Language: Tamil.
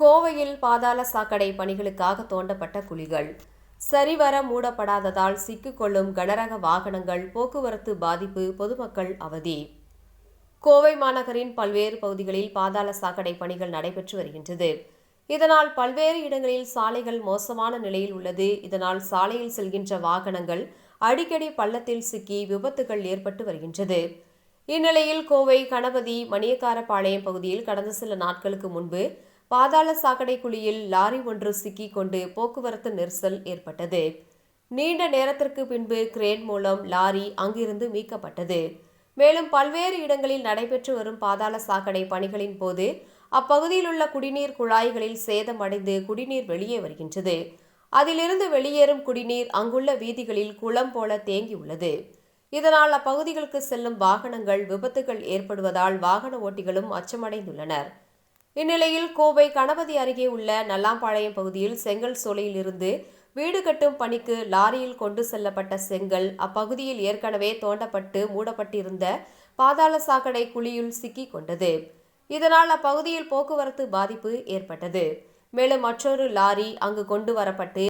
கோவையில் பாதாள சாக்கடை பணிகளுக்காக தோண்டப்பட்ட குழிகள். சரிவர மூடப்படாததால் சிக்கிக்கொள்ளும் கனரக வாகனங்கள் போக்குவரத்து பாதிப்பு பொதுமக்கள் அவதி. கோவை மாநகரின் பல்வேறு பகுதிகளில் பாதாள சாக்கடை பணிகள் நடைபெற்று வருகின்றது. இதனால் பல்வேறு இடங்களில் சாலைகள் மோசமான நிலையில் உள்ளது. இதனால் சாலையில் செல்கின்ற வாகனங்கள் அடிக்கடி பள்ளத்தில் சிக்கி விபத்துகள் ஏற்பட்டு வருகின்றது. இந்நிலையில் கோவை கணபதி மணியக்காரபாளையம் பகுதியில் கடந்த சில நாட்களுக்கு முன்பு பாதாள சாக்கடை குழியில் லாரி ஒன்று சிக்கிக் கொண்டு போக்குவரத்து நெரிசல் ஏற்பட்டது. நீண்ட நேரத்திற்கு பின்பு கிரேன் மூலம் லாரி அங்கிருந்து மீட்கப்பட்டது. மேலும் பல்வேறு இடங்களில் நடைபெற்று வரும் பாதாள சாக்கடை பணிகளின் போது அப்பகுதியில் உள்ள குடிநீர் குழாய்களில் சேதமடைந்து குடிநீர் வெளியே வருகின்றது. அதிலிருந்து வெளியேறும் குடிநீர் அங்குள்ள வீதிகளில் குளம் போல தேங்கியுள்ளது. இதனால் அப்பகுதிகளுக்கு செல்லும் வாகனங்கள் விபத்துகள் ஏற்படுவதால் வாகன ஓட்டிகளும் அச்சமடைந்துள்ளனர். இந்நிலையில் கோவை கணபதி அருகே உள்ள நல்லாம்பாளையம் பகுதியில் செங்கல் சோலையிலிருந்து வீடு கட்டும் பணிக்கு லாரியில் கொண்டு செல்லப்பட்ட செங்கல் அப்பகுதியில் ஏற்கனவே தோண்டப்பட்டு மூடப்பட்டிருந்த பாதாள சாக்கடை குழியுள் சிக்கிக் கொண்டது. இதனால் அப்பகுதியில் போக்குவரத்து பாதிப்பு ஏற்பட்டது. மேலும் மற்றொரு லாரி அங்கு கொண்டு வரப்பட்டு